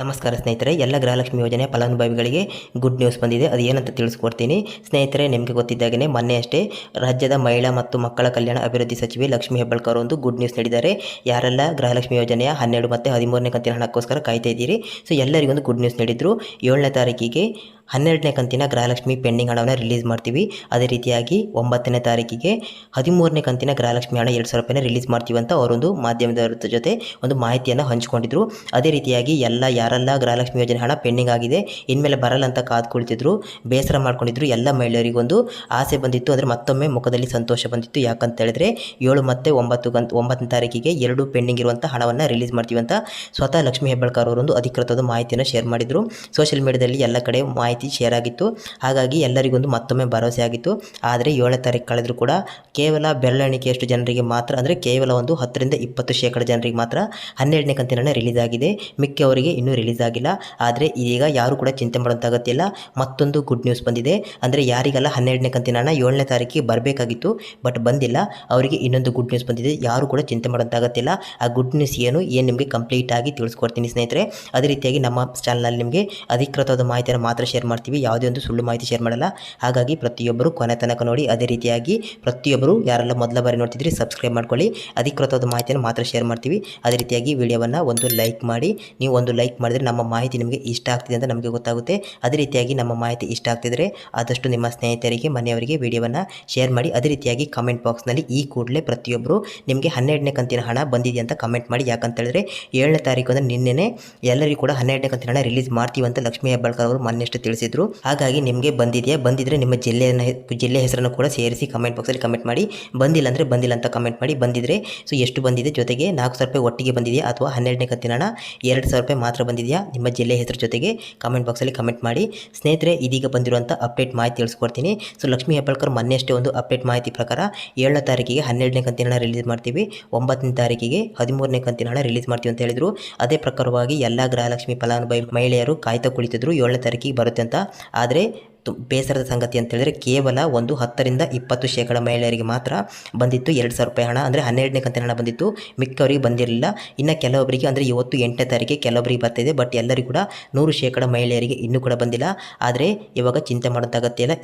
ನಮಸ್ಕಾರ ಸ್ನೇಹಿತರೆ, ಎಲ್ಲ ಗೃಹಲಕ್ಷ್ಮಿ ಯೋಜನೆ ಫಲಾನುಭವಿಗಳಿಗೆ ಗುಡ್ ನ್ಯೂಸ್ ಬಂದಿದೆ. ಅದು ಏನಂತ ತಿಳಿಸ್ಕೊಡ್ತೀನಿ. ಸ್ನೇಹಿತರೆ, ನಿಮಗೆ ಗೊತ್ತಿದ್ದಾಗೆ ಮೊನ್ನೆ ಅಷ್ಟೇ ರಾಜ್ಯದ ಮಹಿಳಾ ಮತ್ತು ಮಕ್ಕಳ ಕಲ್ಯಾಣ ಅಭಿವೃದ್ಧಿ ಸಚಿವೆ ಲಕ್ಷ್ಮೀ ಹೆಬ್ಬಾಳ್ಕರ್ ಒಂದು ಗುಡ್ ನ್ಯೂಸ್ ನೀಡಿದ್ದಾರೆ. ಯಾರೆಲ್ಲ ಗೃಹಲಕ್ಷ್ಮಿ ಯೋಜನೆಯ ಹನ್ನೆರಡು ಮತ್ತು ಹದಿಮೂರನೇ ಕಂತಿನ ಹಣಕ್ಕೋಸ್ಕರ ಕಾಯ್ತಾ ಇದ್ದೀರಿ, ಸೊ ಎಲ್ಲರಿಗೊಂದು ಗುಡ್ ನ್ಯೂಸ್ ನೀಡಿದರು. ಏಳನೇ ತಾರೀಕಿಗೆ ಹನ್ನೆರಡನೇ ಕಂತಿನ ಗೃಹಲಕ್ಷ್ಮಿ ಪೆಂಡಿಂಗ್ ಹಣವನ್ನು ರಿಲೀಸ್ ಮಾಡ್ತೀವಿ. ಅದೇ ರೀತಿಯಾಗಿ ಒಂಬತ್ತನೇ ತಾರೀಕಿಗೆ ಹದಿಮೂರನೇ ಕಂತಿನ ಗೃಹಲಕ್ಷ್ಮಿ ಹಣ ಎರಡು ಸಾವಿರ ರೂಪಾಯಿನ ರಿಲೀಸ್ ಮಾಡ್ತೀವಿ ಅಂತ ಅವರೊಂದು ಮಾಧ್ಯಮದವರ ಜೊತೆ ಒಂದು ಮಾಹಿತಿಯನ್ನು ಹಂಚಿಕೊಂಡಿದ್ರು. ಅದೇ ರೀತಿಯಾಗಿ ಎಲ್ಲ ಯಾರೆಲ್ಲ ಗೃಹಲಕ್ಷ್ಮಿ ಯೋಜನೆ ಹಣ ಪೆಂಡಿಂಗ್ ಆಗಿದೆ, ಇನ್ಮೇಲೆ ಬರಲ್ಲ ಅಂತ ಕಾದು ಬೇಸರ ಮಾಡ್ಕೊಂಡಿದ್ರು, ಎಲ್ಲ ಮಹಿಳೆಯರಿಗೊಂದು ಆಸೆ ಬಂದಿತ್ತು. ಅಂದರೆ ಮತ್ತೊಮ್ಮೆ ಮುಖದಲ್ಲಿ ಸಂತೋಷ ಬಂದಿತ್ತು. ಯಾಕಂತ ಹೇಳಿದ್ರೆ ಏಳು ಮತ್ತು ಒಂಬತ್ತು ಗಂತ ಒಂಬತ್ತನೇ ತಾರೀಕಿಗೆ ಎರಡು ಪೆಂಡಿಂಗ್ ಇರುವಂಥ ಹಣವನ್ನು ರಿಲೀಸ್ ಮಾಡ್ತೀವಿ ಅಂತ ಸ್ವತಃ ಲಕ್ಷ್ಮೀ ಹೆಬ್ಬಾಳ್ಕರ್ ಅವರೊಂದು ಅಧಿಕೃತವಾದ ಮಾಹಿತಿಯನ್ನು ಶೇರ್ ಮಾಡಿದರು. ಸೋಷಿಯಲ್ ಮೀಡಿಯಾದಲ್ಲಿ ಎಲ್ಲ ಕಡೆ ಮಾಹಿತಿ ಶೇರ್ ಆಗಿತ್ತು. ಹಾಗಾಗಿ ಎಲ್ಲರಿಗೊಂದು ಮತ್ತೊಮ್ಮೆ ಭರವಸೆ ಆಗಿತ್ತು. ಆದರೆ ಏಳನೇ ತಾರೀಕು ಕಳೆದರೂ ಕೂಡ ಕೇವಲ ಬೆರಳೆಣಿಕೆಯಷ್ಟು ಜನರಿಗೆ ಮಾತ್ರ, ಅಂದರೆ ಕೇವಲ ಒಂದು ಹತ್ತರಿಂದ ಇಪ್ಪತ್ತು ಶೇಕಡ ಜನರಿಗೆ ಮಾತ್ರ ಹನ್ನೆರಡನೇ ಕಂತಿನ ರಿಲೀಸ್ ಆಗಿದೆ. ಮಿಕ್ಕವರಿಗೆ ಇನ್ನೂ ರಿಲೀಸ್ ಆಗಿಲ್ಲ. ಆದರೆ ಈಗ ಯಾರು ಕೂಡ ಚಿಂತೆ ಮಾಡೋಂಥ ಅಗತ್ಯ ಮತ್ತೊಂದು ಗುಡ್ ನ್ಯೂಸ್ ಬಂದಿದೆ. ಅಂದರೆ ಯಾರಿಗೆಲ್ಲ ಹನ್ನೆರಡನೇ ಕಂತಿನ ಏಳನೇ ತಾರೀಕಿಗೆ ಬರಬೇಕಾಗಿತ್ತು ಬಟ್ ಬಂದಿಲ್ಲ. ಅವರಿಗೆ ಇನ್ನೊಂದು ಗುಡ್ ನ್ಯೂಸ್ ಬಂದಿದೆ. ಯಾರು ಕೂಡ ಚಿಂತೆ ಮಾಡೋಂಥ ಅಗತ್ಯ ಆ ಗುಡ್ ನ್ಯೂಸ್ ಏನು ಏನು ನಿಮಗೆ ಕಂಪ್ಲೀಟ್ ಆಗಿ ತಿಳಿಸ್ಕೊಡ್ತೀನಿ ಸ್ನೇಹಿತರೆ. ಅದೇ ರೀತಿಯಾಗಿ ನಮ್ಮ ಚಾನಲ್ನಲ್ಲಿ ನಿಮಗೆ ಅಧಿಕೃತವಾದ ಮಾಹಿತಿಯನ್ನು ಮಾತ್ರ ಶೇರ್ ಮಾಡ್ತೀವಿ, ಯಾವುದೇ ಒಂದು ಸುಳ್ಳು ಮಾಹಿತಿ ಶೇರ್ ಮಾಡಲ್ಲ. ಹಾಗಾಗಿ ಪ್ರತಿಯೊಬ್ಬರು ಕೊನೆ ತನಕ ನೋಡಿ, ಅದೇ ರೀತಿಯಾಗಿ ಪ್ರತಿಯೊಬ್ಬರು ಯಾರೆಲ್ಲ ಮೊದಲ ಬಾರಿ ನೋಡ್ತಿದ್ರಿ ಸಬ್ಸ್ಕ್ರೈಬ್ ಮಾಡ್ಕೊಳ್ಳಿ. ಅಧಿಕೃತವಾದ ಮಾಹಿತಿಯನ್ನು ಮಾತ್ರ ಶೇರ್ ಮಾಡ್ತೀವಿ. ಅದೇ ರೀತಿಯಾಗಿ ವಿಡಿಯೋವನ್ನು ಒಂದು ಲೈಕ್ ಮಾಡಿ. ನೀವು ಒಂದು ಲೈಕ್ ಮಾಡಿದರೆ ನಮ್ಮ ಮಾಹಿತಿ ನಿಮಗೆ ಇಷ್ಟ ಆಗ್ತಿದೆ ಅಂತ ನಮಗೆ ಗೊತ್ತಾಗುತ್ತೆ. ಅದೇ ರೀತಿಯಾಗಿ ನಮ್ಮ ಮಾಹಿತಿ ಇಷ್ಟ ಆಗ್ತಿದ್ರೆ ಆದಷ್ಟು ನಿಮ್ಮ ಸ್ನೇಹಿತರಿಗೆ, ಮನೆಯವರಿಗೆ ವಿಡಿಯೋವನ್ನು ಶೇರ್ ಮಾಡಿ. ಅದೇ ರೀತಿಯಾಗಿ ಕಮೆಂಟ್ ಬಾಕ್ಸ್ನಲ್ಲಿ ಈ ಕೂಡಲೇ ಪ್ರತಿಯೊಬ್ಬರು ನಿಮಗೆ ಹನ್ನೆರಡನೇ ಕಂತಿನ ಹಣ ಬಂದಿದೆ ಅಂತ ಕಮೆಂಟ್ ಮಾಡಿ. ಯಾಕಂತ ಹೇಳಿದ್ರೆ ಏಳನೇ ತಾರೀಕು ಅಂದರೆ ನಿನ್ನೆನೇ ಎಲ್ಲರಿಗೂ ಕೂಡ ಹನ್ನೆರಡನೇ ಕಂತಿನ ಹಣ ರಿಲೀಸ್ ಮಾಡ್ತೀವಿ ಅಂತ ಲಕ್ಷ್ಮೀ ಹೆಬ್ಬಾಳ್ಕರ್ ಅವರು ಮೊನ್ನೆಷ್ಟು ತಿಳಿಸಿದ್ರು ಹಾಗಾಗಿ ನಿಮಗೆ ಬಂದಿದೆಯಾ? ಬಂದಿದ್ರೆ ನಿಮ್ಮ ಜಿಲ್ಲೆಯ ಜಿಲ್ಲೆ ಹೆಸರನ್ನು ಕೂಡ ಸೇರಿಸಿ ಕಮೆಂಟ್ ಬಾಕ್ಸಲ್ಲಿ ಕಮೆಂಟ್ ಮಾಡಿ. ಬಂದಿಲ್ಲ ಅಂದರೆ ಬಂದಿಲ್ಲ ಅಂತ ಕಮೆಂಟ್ ಮಾಡಿ. ಬಂದಿದ್ರೆ ಸೊ ಎಷ್ಟು ಬಂದಿದೆ ಜೊತೆಗೆ ನಾಲ್ಕು ಸಾವಿರ ರೂಪಾಯಿ ಒಟ್ಟಿಗೆ ಬಂದಿದೆಯಾ ಅಥವಾ ಹನ್ನೆರಡನೇ ಕಂತಿನ ಹಣ? ಎರಡು ಸಾವಿರ ರೂಪಾಯಿ ಮಾತ್ರ ಬಂದಿದೆಯಾ? ನಿಮ್ಮ ಜಿಲ್ಲೆ ಹೆಸರು ಜೊತೆಗೆ ಕಮೆಂಟ್ ಬಾಕ್ಸಲ್ಲಿ ಕಮೆಂಟ್ ಮಾಡಿ. ಸ್ನೇಹಿತರೆ, ಇದೀಗ ಬಂದಿರುವಂಥ ಅಪ್ಡೇಟ್ ಮಾಹಿತಿ ತಿಳಿಸ್ಕೊಡ್ತೀನಿ. ಸೊ ಲಕ್ಷ್ಮೀ ಹೆಬ್ಬಾಳ್ಕರ್ ಮೊನ್ನೆ ಅಷ್ಟೇ ಒಂದು ಅಪ್ಡೇಟ್ ಮಾಹಿತಿ ಪ್ರಕಾರ ಏಳನೇ ತಾರೀಕಿಗೆ ಹನ್ನೆರಡನೇ ಕಂತಿನ ಹಣ ರಿಲೀಸ್ ಮಾಡ್ತೀವಿ. ಒಂಬತ್ತನೇ ತಾರೀಕಿಗೆ ಹದಿಮೂರನೇ ಕಂತಿನ ಹಣ ರಿಲೀಸ್ ಮಾಡ್ತೀವಿ ಅಂತ ಹೇಳಿದ್ರು. ಅದೇ ಪ್ರಕಾರವಾಗಿ ಎಲ್ಲ ಗೃಹಲಕ್ಷ್ಮಿ ಫಲಾನುಭವಿ ಮಹಿಳೆಯರು ಕಾಯ್ತಾ ಕುಳಿತಿದ್ರು. ಏಳನೇ ತಾರೀಕಿಗೆ ಬರುತ್ತೆ ಅಂತ. ಆದರೆ ಬೇಸರದ ಸಂಗತಿ ಅಂತ ಹೇಳಿದ್ರೆ ಕೇವಲ ಒಂದು ಹತ್ತರಿಂದ ಇಪ್ಪತ್ತು ಶೇಕಡ ಮಹಿಳೆಯರಿಗೆ ಮಾತ್ರ ಬಂದಿತ್ತು. ಎರಡು ಸಾವಿರ ರೂಪಾಯಿ ಹಣ ಅಂದರೆ ಹನ್ನೆರಡನೇ ಕಂತಿನ ಹಣ ಬಂದಿತ್ತು. ಮಿಕ್ಕವರಿಗೆ ಬಂದಿರಲಿಲ್ಲ. ಇನ್ನು ಕೆಲವೊಬ್ಬರಿಗೆ ಅಂದರೆ ಇವತ್ತು ಎಂಟನೇ ತಾರೀಕಿಗೆ ಕೆಲವೊಬ್ಬರಿಗೆ ಬರ್ತಿದೆ. ಬಟ್ ಎಲ್ಲರಿಗೂ ಕೂಡ ನೂರು ಶೇಕಡ ಮಹಿಳೆಯರಿಗೆ ಇನ್ನೂ ಕೂಡ ಬಂದಿಲ್ಲ. ಆದರೆ ಇವಾಗ ಚಿಂತೆ ಮಾಡೋಂಥ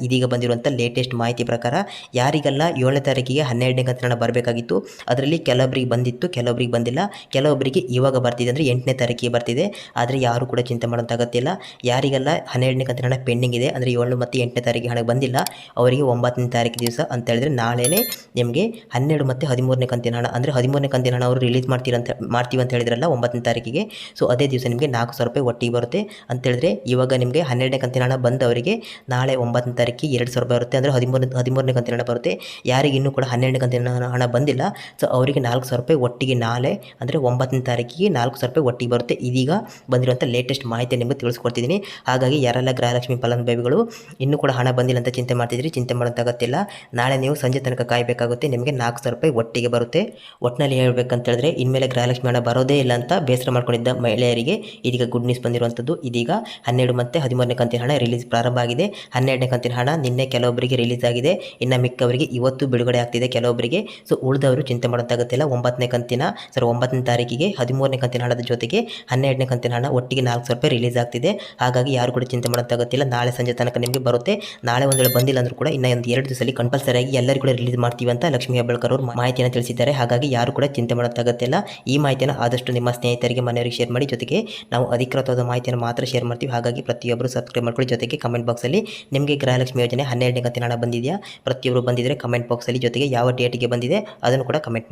ಇದೀಗ ಬಂದಿರುವಂಥ ಲೇಟೆಸ್ಟ್ ಮಾಹಿತಿ ಪ್ರಕಾರ ಯಾರಿಗೆಲ್ಲ ಏಳನೇ ತಾರೀಕಿಗೆ ಹನ್ನೆರಡನೇ ಕಂತಿನ ಹಣ ಬರಬೇಕಾಗಿತ್ತು. ಅದರಲ್ಲಿ ಕೆಲವೊಬ್ಬರಿಗೆ ಬಂದಿತ್ತು, ಕೆಲವೊಬ್ಬರಿಗೆ ಬಂದಿಲ್ಲ. ಕೆಲವೊಬ್ಬರಿಗೆ ಇವಾಗ ಬರ್ತಿದೆ ಅಂದರೆ ಎಂಟನೇ ತಾರೀಕಿಗೆ ಬರ್ತಿದೆ. ಆದರೆ ಯಾರು ಕೂಡ ಚಿಂತೆ ಮಾಡೋಂಥ ಯಾರಿಗೆಲ್ಲ ಹನ್ನೆರಡನೇ ಕಂತಿನ ಹಣ ಪೆಂಡಿಂಗ್ ಇದೆ. ಅಂದರೆ ಏಳು ಮತ್ತು ಎಂಟನೇ ತಾರೀಕಿಗೆ ಹಣ ಬಂದಿಲ್ಲ. ಅವರಿಗೆ ಒಂಬತ್ತನೇ ತಾರೀಕು ದಿವಸ ಅಂತ ಹೇಳಿದ್ರೆ ನಾಳೆನೇ ನಿಮಗೆ ಹನ್ನೆರಡು ಮತ್ತು ಹದಿಮೂರನೇ ಕಂತಿನ ಹಣ, ಅಂದರೆ ಹದಿಮೂರನೇ ಕಂತಿನ ಹಣ ಅವರು ರಿಲೀಸ್ ಮಾಡ್ತೀರಂತ ಮಾಡ್ತೀವಿ ಅಂತ ಹೇಳಿದ್ರಲ್ಲ ಒಂಬತ್ತನೇ ತಾರೀಕಿಗೆ. ಸೊ ಅದೇ ದಿವಸ ನಿಮಗೆ ನಾಲ್ಕು ಸಾವಿರ ರೂಪಾಯಿ ಒಟ್ಟಿಗೆ ಬರುತ್ತೆ ಅಂತ ಹೇಳಿದ್ರೆ ಇವಾಗ ನಿಮಗೆ ಹನ್ನೆರಡನೇ ಕಂತಿನ ಹಣ ಬಂದವರಿಗೆ ನಾಳೆ ಒಂಬತ್ತನೇ ತಾರೀಕಿಗೆ ಎರಡು ಸಾವಿರ ರೂಪಾಯಿ ಬರುತ್ತೆ, ಅಂದರೆ ಹದಿಮೂರನೇ ಹದಿಮೂರನೇ ಕಂತಿನ ಹಣ ಬರುತ್ತೆ. ಯಾರಿಗೆ ಇನ್ನೂ ಕೂಡ ಹನ್ನೆರಡನೇ ಕಂತಿನ ಹಣ ಬಂದಿಲ್ಲ. ಸೊ ಅವರಿಗೆ ನಾಲ್ಕು ಸಾವಿರ ರೂಪಾಯಿ ಒಟ್ಟಿಗೆ ನಾಳೆ, ಅಂದರೆ ಒಂಬತ್ತನೇ ತಾರೀಕಿಗೆ ನಾಲ್ಕು ಸಾವಿರ ರೂಪಾಯಿ ಒಟ್ಟಿಗೆ ಬರುತ್ತೆ. ಇದೀಗ ಬಂದಿರುವಂಥ ಲೇಟೆಸ್ಟ್ ಮಾಹಿತಿ ನಿಮಗೆ ತಿಳಿಸ್ಕೊಡ್ತಿದ್ದೀನಿ. ಹಾಗಾಗಿ ಯಾರೆಲ್ಲ ಗೃಹಲಕ್ಷ್ಮಿ ಫಲಾನುಭವಿಗಳು ಇನ್ನೂ ಕೂಡ ಹಣ ಬಂದಿಲ್ಲ ಅಂತ ಚಿಂತೆ ಮಾಡ್ತಿದ್ರಿ, ಚಿಂತೆ ಮಾಡೋಂಥ ಅಗತ್ಯ ನಾಳೆ ನೀವು ಸಂಜೆ ತನಕ ಕಾಯಬೇಕಾಗುತ್ತೆ, ನಿಮಗೆ ನಾಲ್ಕು ಸಾವಿರ ರೂಪಾಯಿ ಒಟ್ಟಿಗೆ ಬರುತ್ತೆ. ಒಟ್ಟಿನಲ್ಲಿ ಹೇಳ್ಬೇಕಂತ ಹೇಳಿದ್ರೆ, ಇನ್ಮೇಲೆ ಗೃಹಲಕ್ಷ್ಮಿ ಹಣ ಬರೋದೇ ಇಲ್ಲ ಅಂತ ಬೇಸರ ಮಾಡ್ಕೊಂಡಿದ್ದ ಮಹಿಳೆಯರಿಗೆ ಇದೀಗ ಗುಡ್ ನ್ಯೂಸ್ ಬಂದಿರುವಂಥದ್ದು. ಇದೀಗ ಹನ್ನೆರಡು ಮತ್ತು ಹದಿಮೂರನೇ ಕಂತಿನ ಹಣ ರಿಲೀಸ್ ಪ್ರಾರಂಭ ಆಗಿದೆ. ಹನ್ನೆರಡನೇ ಕಂತಿನ ಹಣ ನಿನ್ನೆ ಕೆಲವೊಬ್ಬರಿಗೆ ರಿಲೀಸ್ ಆಗಿದೆ. ಇನ್ನು ಮಿಕ್ಕವರಿಗೆ ಇವತ್ತು ಬಿಡುಗಡೆ ಆಗ್ತಿದೆ ಕೆಲವೊಬ್ಬರಿಗೆ. ಸೊ ಉಳಿದವರು ಚಿಂತೆ ಇಲ್ಲ. ಒಂಬತ್ತನೇ ಕಂತಿನ ಸರ್ ಒಂಬತ್ತನೇ ತಾರೀಕಿಗೆ ಹದಿಮೂರನೇ ಕಂತಿನ ಹಣದ ಜೊತೆಗೆ ಹನ್ನೆರಡನೇ ಕಂತಿನ ಹಣ ಒಟ್ಟಿಗೆ ನಾಲ್ಕು ಸಾವಿರ ರೂಪಾಯಿ ರಿಲೀಸ್ ಆಗ್ತಿದೆ. ಹಾಗಾಗಿ ಯಾರು ಕೂಡ ಚಿಂತೆ ಇಲ್ಲ. ನಾಳೆ ಸಂಜೆ ತನಕ ನಿಮಗೆ ಬರುತ್ತೆ. ನಾಳೆ ಒಂದು ವೇಳೆ ಬಂದಿಲ್ಲ ಅಂದ್ರೂ ಕೂಡ ಇನ್ನ ಒಂದು ಎರಡು ದಿವಸದಲ್ಲಿ ಕಂಪಲ್ಸರಿ ಆಗಿ ಎಲ್ಲರಿಗೂ ಕೂಡ ರಿಲೀಸ್ ಮಾಡ್ತೀವಿ ಅಂತ ಲಕ್ಷ್ಮೀ ಹೆಬ್ಬಾಳ್ಕರ್ ಅವರು ಮಾಹಿತಿಯನ್ನು ತಿಳಿಸಿದ್ದಾರೆ. ಹಾಗಾಗಿ ಯಾರು ಕೂಡ ಚಿಂತೆ ಮಾಡೋಕ್ಕಾಗತ್ತಿಲ್ಲ ಈ ಮಾಹಿತಿಯನ್ನು ಆದಷ್ಟು ನಿಮ್ಮ ಸ್ನೇಹಿತರಿಗೆ, ಮನೆಯವರಿಗೆ ಶೇರ್ ಮಾಡಿ. ಜೊತೆಗೆ ನಾವು ಅಧಿಕೃತವಾದ ಮಾಹಿತಿಯನ್ನು ಮಾತ್ರ ಶೇರ್ ಮಾಡ್ತೀವಿ. ಹಾಗಾಗಿ ಪ್ರತಿಯೊಬ್ಬರು ಸಬ್ಸ್ಕ್ರೈಬ್ ಮಾಡ್ಕೊಳ್ಳಿ. ಜೊತೆಗೆ ಕಮೆಂಟ್ ಬಾಕ್ಸಲ್ಲಿ ನಿಮಗೆ ಗೃಹಲಕ್ಷ್ಮಿ ಯೋಜನೆ ಹನ್ನೆರಡನೇ ಕಂತಿನ ಬಂದಿದೆಯಾ? ಪ್ರತಿಯೊಬ್ಬರು ಬಂದಿದ್ದರೆ ಕಮೆಂಟ್ ಬಾಕ್ಸಲ್ಲಿ ಜೊತೆಗೆ ಯಾವ ಡೇಟಿಗೆ ಬಂದಿದೆ? ಅದನ್ನು ಕೂಡ ಕಮೆಂಟ್